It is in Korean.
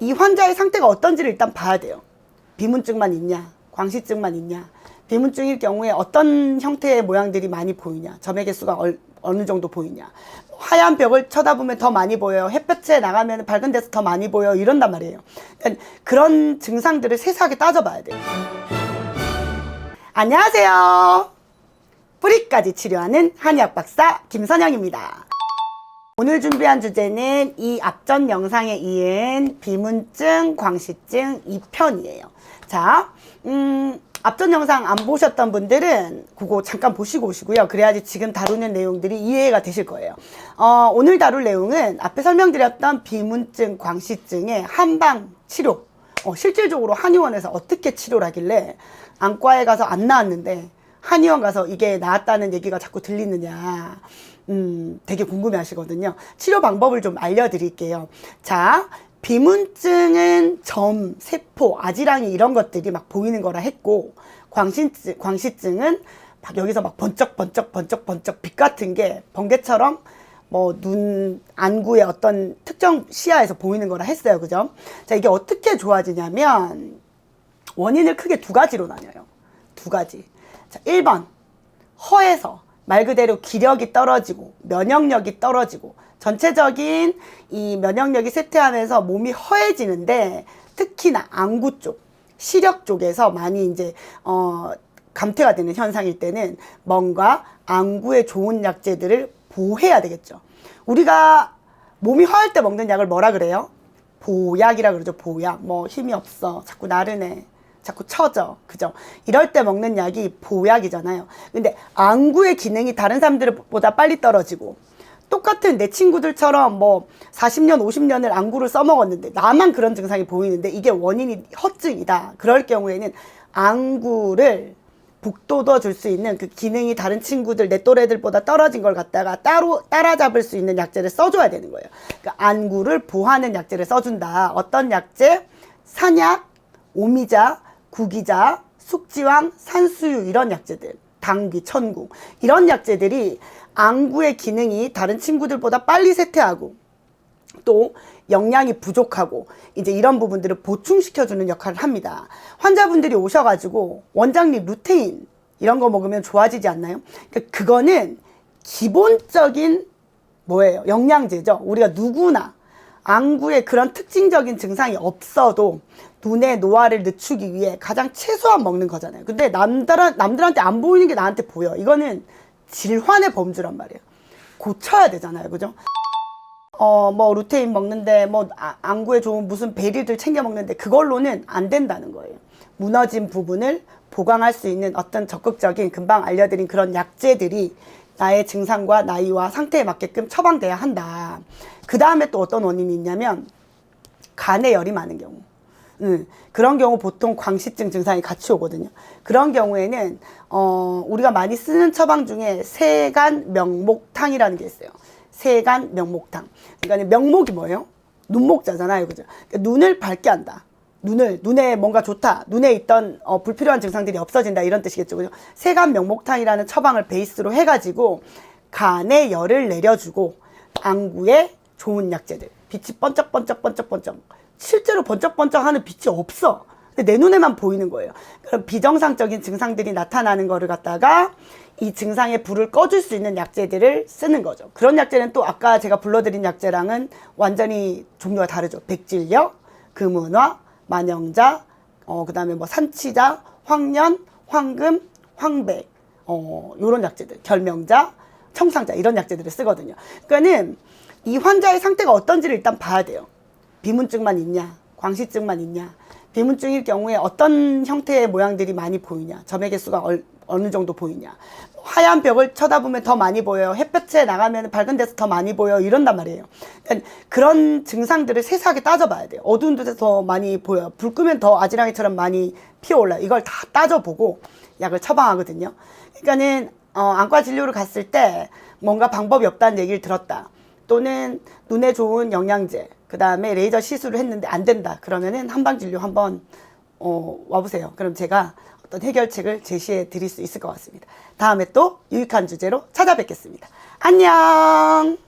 이 환자의 상태가 어떤지를 일단 봐야 돼요. 비문증만 있냐, 광시증만 있냐. 비문증일 경우에 어떤 형태의 모양들이 많이 보이냐, 점의 개수가 얼- 어느 정도 보이냐. 하얀 벽을 쳐다보면 더 많이 보여요. 햇볕에 나가면 밝은 데서 더 많이 보여. 이런단 말이에요. 그러니까 그런 증상들을 세세하게 따져봐야 돼요. 안녕하세요. 뿌리까지 치료하는 한의학 박사 김선영입니다. 오늘 준비한 주제는 이 앞전 영상에 이은 비문증, 광시증 2편이에요. 자, 음, 앞전 영상 안 보셨던 분들은 그거 잠깐 보시고 오시고요. 그래야지 지금 다루는 내용들이 이해가 되실 거예요. 어, 오늘 다룰 내용은 앞에 설명드렸던 비문증, 광시증의 한방 치료. 어, 실질적으로 한의원에서 어떻게 치료를 하길래 안과에 가서 안 나왔는데 한의원 가서 이게 나았다는 얘기가 자꾸 들리느냐. 음, 되게 궁금해 하시거든요. 치료 방법을 좀 알려드릴게요. 자, 비문증은 점, 세포, 아지랑이 이런 것들이 막 보이는 거라 했고, 광시증, 광시증은 막 여기서 막 번쩍, 번쩍, 번쩍, 번쩍 빛 같은 게 번개처럼 뭐 눈 안구의 어떤 특정 시야에서 보이는 거라 했어요. 그죠? 자, 이게 어떻게 좋아지냐면, 원인을 크게 두 가지로 나뉘어요. 두 가지. 자, 1번. 허에서 말 그대로 기력이 떨어지고 면역력이 떨어지고 전체적인 이 면역력이 쇠퇴하면서 몸이 허해지는데 특히나 안구 쪽, 시력 쪽에서 많이 이제 어 감퇴가 되는 현상일 때는 뭔가 안구에 좋은 약재들을 보해야 되겠죠. 우리가 몸이 허할 때 먹는 약을 뭐라 그래요? 보약이라 그러죠. 보약. 뭐 힘이 없어. 자꾸 나른해. 자꾸 처져. 그죠? 이럴 때 먹는 약이 보약이잖아요. 근데 안구의 기능이 다른 사람들보다 빨리 떨어지고 똑같은 내 친구들처럼 뭐 40년, 50년을 안구를 써먹었는데 나만 그런 증상이 보이는데 이게 원인이 허증이다. 그럴 경우에는 안구를 북돋워 줄 수 있는 그 기능이 다른 친구들 내 또래들보다 떨어진 걸 갖다가 따로 따라잡을 수 있는 약재를 써줘야 되는 거예요. 그러니까 안구를 보하는 약재를 써준다. 어떤 약재? 산약, 오미자, 구기자, 숙지왕, 산수유 이런 약재들. 당귀, 천궁 이런 약재들이 안구의 기능이 다른 친구들보다 빨리 쇠퇴하고 또 영양이 부족하고 이제 이런 부분들을 보충시켜주는 역할을 합니다. 환자분들이 오셔가지고 원장님 루테인 이런 거 먹으면 좋아지지 않나요? 그러니까 그거는 기본적인 뭐예요? 영양제죠. 우리가 누구나 안구에 그런 특징적인 증상이 없어도 눈의 노화를 늦추기 위해 가장 최소한 먹는 거잖아요. 근데 남들, 남들한테 안 보이는 게 나한테 보여. 이거는 질환의 범주란 말이에요. 고쳐야 되잖아요. 그죠? 어, 뭐, 루테인 먹는데, 뭐, 아, 안구에 좋은 무슨 베리들 챙겨 먹는데, 그걸로는 안 된다는 거예요. 무너진 부분을 보강할 수 있는 어떤 적극적인, 금방 알려드린 그런 약재들이 나의 증상과 나이와 상태에 맞게끔 처방돼야 한다. 그 다음에 또 어떤 원인이 있냐면, 간에 열이 많은 경우. 음, 그런 경우 보통 광시증 증상이 같이 오거든요. 그런 경우에는 어, 우리가 많이 쓰는 처방 중에 세간 명목탕이라는 게 있어요. 세간 명목탕. 그러니까 명목이 뭐예요? 눈목자잖아요, 그죠? 그러니까 눈을 밝게 한다. 눈을 눈에 뭔가 좋다. 눈에 있던 어, 불필요한 증상들이 없어진다 이런 뜻이겠죠. 그죠? 세간 명목탕이라는 처방을 베이스로 해가지고 간에 열을 내려주고 안구에 좋은 약재들. 빛이 번쩍번쩍번쩍번쩍. 실제로 번쩍번쩍하는 빛이 없어. 근데 내 눈에만 보이는 거예요. 그럼 비정상적인 증상들이 나타나는 거를 갖다가 이 증상의 불을 꺼줄 수 있는 약재들을 쓰는 거죠. 그런 약재는 또 아까 제가 불러드린 약재랑은 완전히 종류가 다르죠. 백질력, 금은화, 만영자, 어, 그 다음에 뭐 산치자, 황년, 황금, 황백, 어, 요런 약재들, 결명자, 청상자, 이런 약재들을 쓰거든요. 그러니까는 이 환자의 상태가 어떤지를 일단 봐야 돼요. 비문증만 있냐, 광시증만 있냐. 비문증일 경우에 어떤 형태의 모양들이 많이 보이냐, 점의 개수가 얼, 어느 정도 보이냐. 하얀 벽을 쳐다보면 더 많이 보여요. 햇볕에 나가면 밝은 데서 더 많이 보여. 이런단 말이에요. 그러니까 그런 증상들을 세세하게 따져봐야 돼요. 어두운 데서 더 많이 보여요. 불 끄면 더 아지랑이처럼 많이 피어올라요. 이걸 다 따져보고 약을 처방하거든요. 그러니까는 어, 안과 진료를 갔을 때 뭔가 방법이 없다는 얘기를 들었다. 또는 눈에 좋은 영양제, 그 다음에 레이저 시술을 했는데 안 된다. 그러면은 한방 진료 한번 어, 와보세요. 그럼 제가 어떤 해결책을 제시해 드릴 수 있을 것 같습니다. 다음에 또 유익한 주제로 찾아뵙겠습니다. 안녕!